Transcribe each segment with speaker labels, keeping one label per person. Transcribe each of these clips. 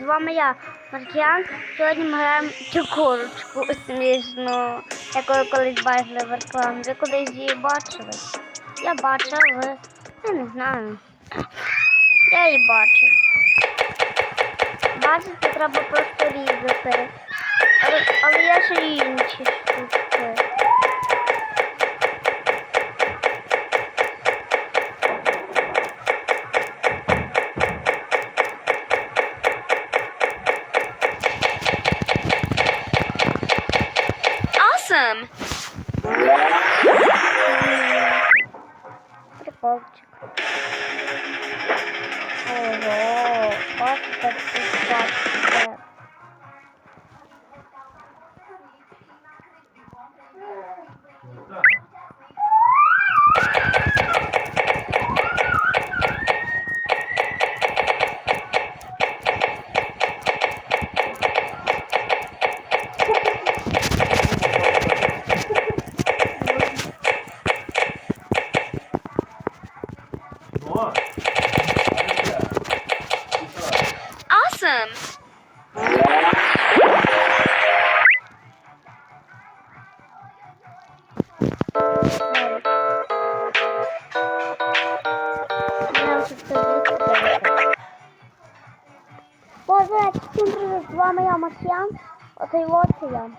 Speaker 1: з вами я, Маркіян. Сьогодні ми граємо цю курочку смішну, яку ви колись бачили в рекламі. Ви колись її бачили? Я бачила. Я не знаю. Я її бачу. Бачите, треба просто різати. Але, але я ще інші штуки. Ого, бачите, тут Боже, всім привіт, з вами я Маркіян, оцей от це я.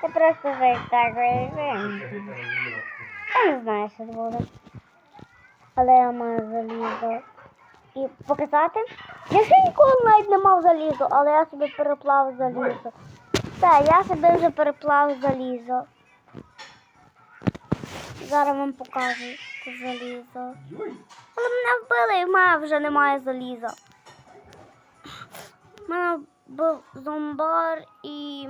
Speaker 1: Це просто жить так режим. Я не знаю, що це буде. Але я маю залізо. І показати? Я ще ніколи навіть не мав залізо, але я собі переплав залізо. Все, я собі вже переплав залізо. Зараз вам покажу залізо. Але мене вбили і в мене вже немає заліза. У мене був зомбар і,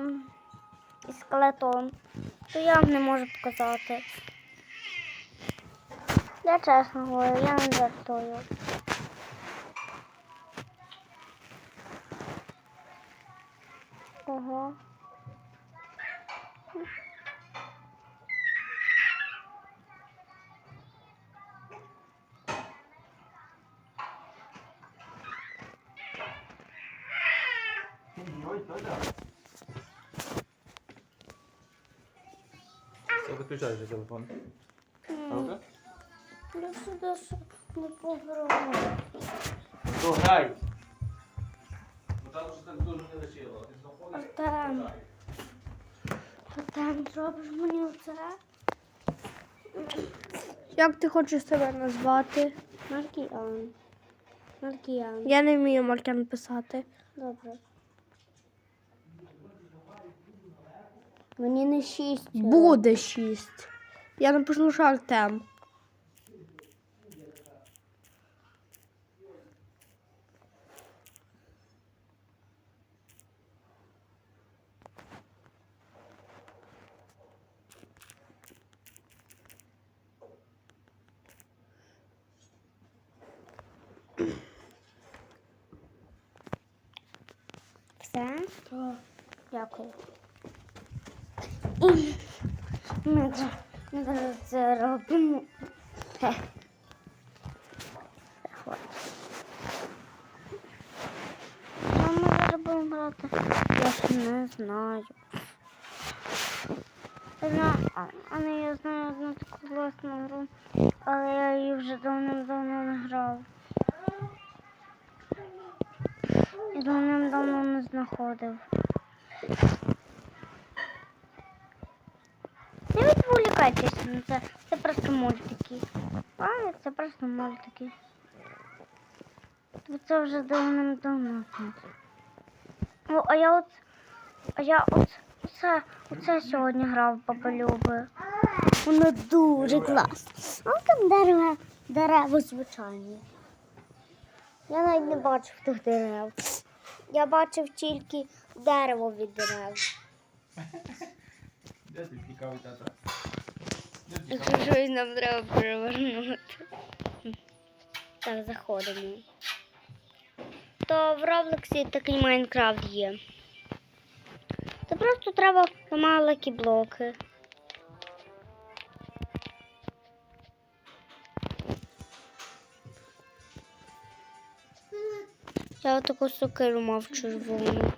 Speaker 1: і скелетон. То я вам не можу показати. Я чесно говорю, я не жартую. Ого.
Speaker 2: Все, виключай вже телефон. Правда?
Speaker 1: Я сюди не пограю.
Speaker 2: То грай. Бо там що там дуже не лишило. Ти знаходиш?
Speaker 1: Артем. Артем, зробиш мені оце?
Speaker 3: Як ти хочеш себе назвати?
Speaker 1: Маркіян. Маркіян.
Speaker 3: Я не вмію Маркян писати.
Speaker 1: Добре. Мені не шість.
Speaker 3: Буде шість. Я напишу лише Артем.
Speaker 1: Все? Дякую. Ми це, робимо. Хе. Що ми будемо грати? Я ще не знаю. Я знаю, а, а не я знаю одну таку класну гру, але я її вже давним-давно не грав. І давним-давно не знаходив. Не відволікайтеся на це. Це просто мультики. А, це просто мультики. Це вже давним-давно. О, а я от. А я от оце, оце сьогодні грав Папа Люби. Воно дуже класно. А там дерева, дерева звичайні. Я навіть не бачив тих дерев. Я бачив тільки дерево від дерев.
Speaker 2: Де ти цікавий тата?
Speaker 1: Щось нам треба перевернути. Так, заходимо. То в Роблоксі такий Майнкрафт є. Це просто треба маленькі блоки. Я таку сокиру мав червону.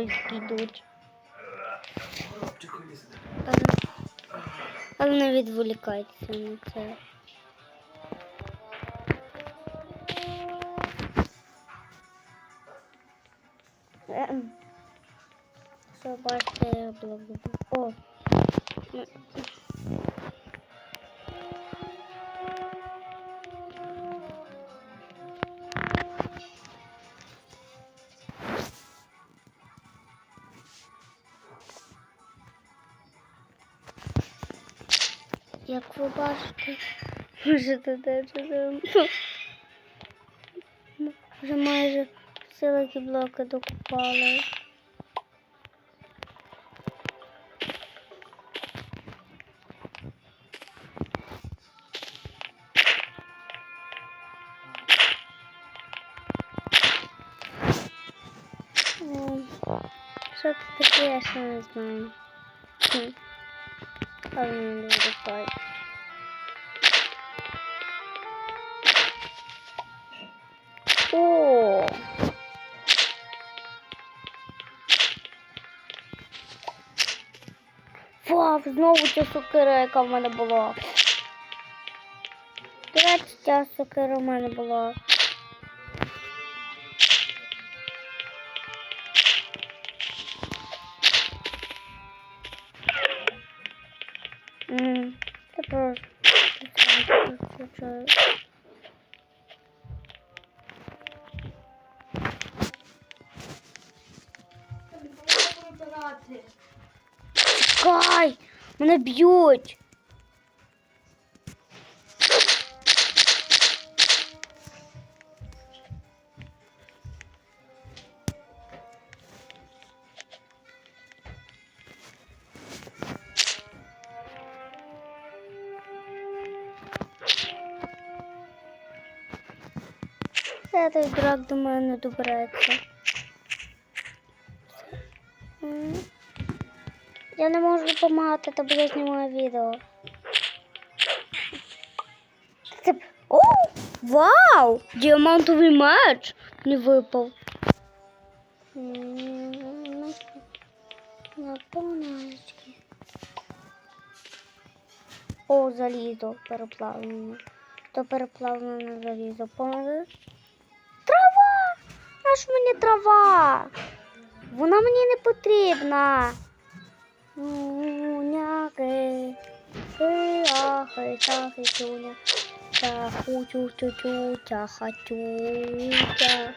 Speaker 1: Це знову мультики йдуть. Але, але не відволікайтеся на це. Ем. Що бачите, я благодарю. О. Як ви бачите, вже туди вже, майже силики блоки докупали. Ем, Що це таке, я ще не знаю. Але не дуже Вау, знову ця сокира, яка в мене була. Речі, ця сокира в мене була. Ммм, Це просто. Мене б'ють. Цей дурак до мене добирається. Я не можу допомагати, тобі я знімаю відео. Це... О! Вау! Діамантовий меч не випав. Наповночки. О, залізо переплавлене. То переплавлене залізо. Трава! Наш мені трава? Вона мені не потрібна. Нуняки, ахи, тахи, тюня, тяху, тю, тю, тю, тяха, тюня.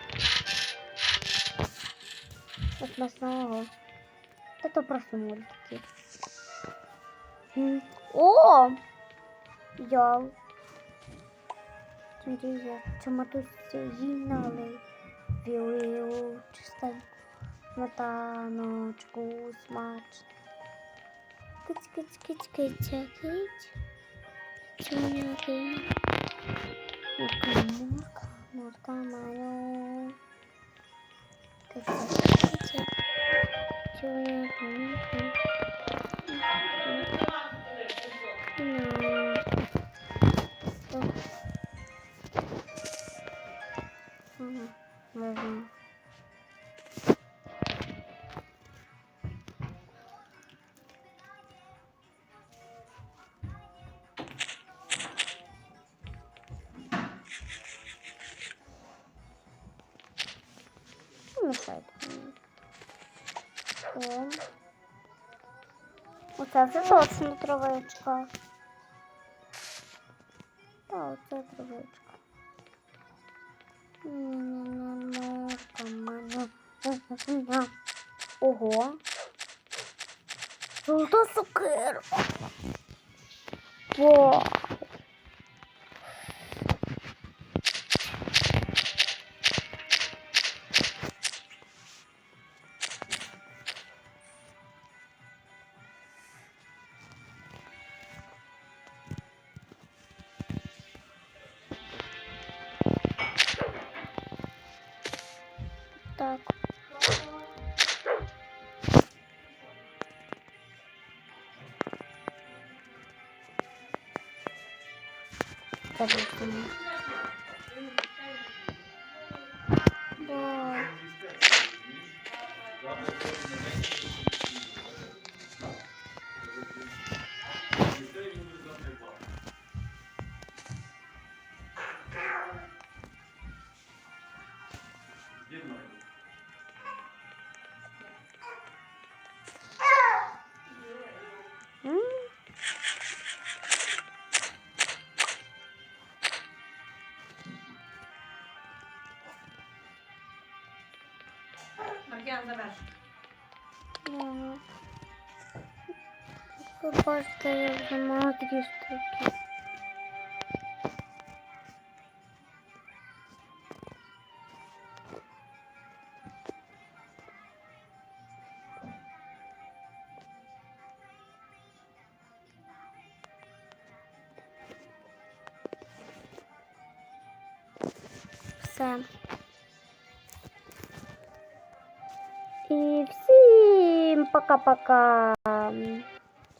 Speaker 1: От нас на Это просто мультики. О! Я. Смотри, я. Чому тут сигнали? Вілив чистеньку. Натаночку смачно. Kıç kıç kıç kıç kıç. Çanağı. Bakalım bakalım bakalım. Kıç kıç kıç. Çanağı. Çanağı. Çanağı. О. Оце вже точно травичка. Та, оце травичка. Ого. Золота сокира. Вау. çıkarıyorsun. Wow. Ага. Ви бачите, я штуки. Все. Пока-пока.